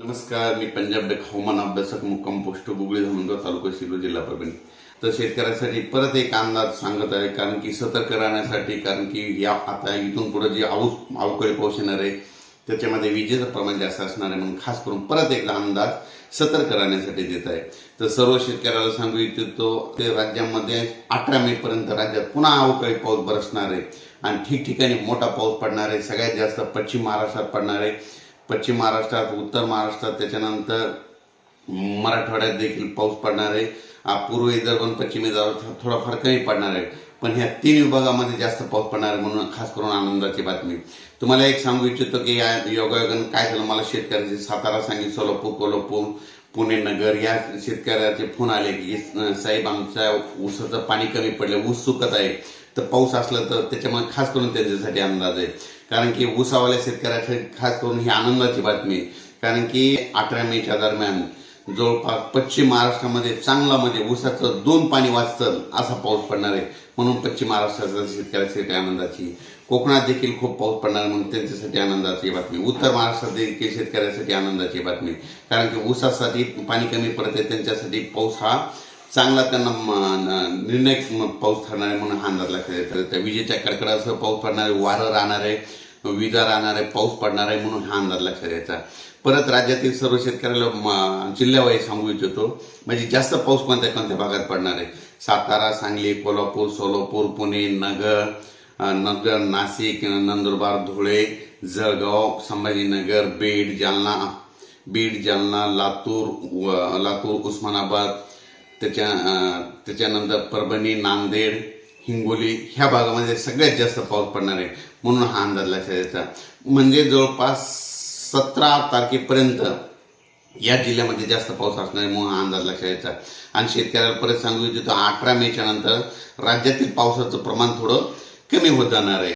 नमस्कार मी पंजाब डेक हवामान अभ्यासक मुक्काम पोस्ट गुगळी धामणगाव तालुका शिरो जिल्हा परभणी. तर शेतकऱ्यासाठी परत एक अंदाज सांगत आहे कारण की सतर्क राहण्यासाठी कारण की या आता इथून पुढे जे आऊस अवकाळी पाऊस येणार आहे त्याच्यामध्ये विजेचं प्रमाण जास्त असणार आहे म्हणून खास करून परत एकदा अंदाज सतर्क राहण्यासाठी देत आहे. तर सर्व शेतकऱ्याला सांगू इच्छितो ते राज्यामध्ये अठरा मे पर्यंत राज्यात पुन्हा अवकाळी पाऊस बरसणार आहे. आणि ठिकठिकाणी मोठा पाऊस पडणार आहे सगळ्यात जास्त पश्चिम महाराष्ट्रात पडणार आहे. पश्चिम महाराष्ट्रात उत्तर महाराष्ट्रात त्याच्यानंतर मराठवाड्यात देखील पाऊस पडणार आहे. पूर्व विदर्भ आणि पश्चिम विदर्भात थोडाफार कमी पडणार आहे. पण ह्या तीन विभागामध्ये जास्त पाऊस पडणार आहे म्हणून खास करून आनंदाची बातमी. तुम्हाला एक सांगू इच्छितो की या योगायोगानं काय झालं मला शेतकऱ्याचे सातारा सांगितलं सोलापूर कोल्हापूर पुणे नगर या शेतकऱ्याचे फोन आले की साहेब आमच्या ऊसाचं पाणी कमी पडलं ऊस सुकत आहे. तर पाऊस असला तर त्याच्यामुळे खास करून त्यांच्यासाठी अंदाज आहे. कारण की ऊसावाल्या शेतकऱ्यासाठी खास करून ही आनंदाची बातमी आहे. कारण की अठरा मेच्या दरम्यान जवळपास पश्चिम महाराष्ट्रामध्ये चांगला म्हणजे ऊसाचं दोन पाणी वाचतं असा पाऊस पडणार आहे. म्हणून पश्चिम महाराष्ट्राचा शेतकऱ्यासाठी आनंदाची कोकणात देखील खूप पाऊस पडणार आहे म्हणून त्यांच्यासाठी आनंदाची बातमी उत्तर महाराष्ट्रात देखील शेतकऱ्यासाठी आनंदाची बातमी कारण की ऊसासाठी पाणी कमी पडते त्यांच्यासाठी पाऊस हा चांगला त्यांना निर्णय पाऊस ठरणार आहे म्हणून हा अंदाज लक्षात त्या विजेच्या कडकडासह पाऊस पडणार आहे वारं राहणार आहे विजा राहणार आहे पाऊस पडणार आहे म्हणून हा अंदाज लक्षात यायचा परत राज्यातील सर्व शेतकऱ्याला म- जिल्ह्यावाईज सांगू इच्छितो म्हणजे जास्त पाऊस कोणत्या कोणत्या भागात पडणार आहे? सातारा सांगली कोल्हापूर सोलापूर पुणे नगर नगर नाशिक नंदुरबार धुळे जळगाव संभाजीनगर बीड जालना बीड जालना लातूर लातूर उस्मानाबाद त्याच्या त्याच्यानंतर परभणी नांदेड हिंगोली ह्या भागामध्ये सगळ्यात जास्त पाऊस पडणार आहे म्हणून हा अंदाज लक्षात यायचा म्हणजे जवळपास सतरा तारखेपर्यंत या जिल्ह्यामध्ये जास्त पाऊस असणार आहे म्हणून हा अंदाज लक्षात यायचा आणि शेतकऱ्याला परत सांगू इच्छितो अठरा मेच्या नंतर राज्यातील पावसाचं प्रमाण थोडं कमी होत जाणार आहे.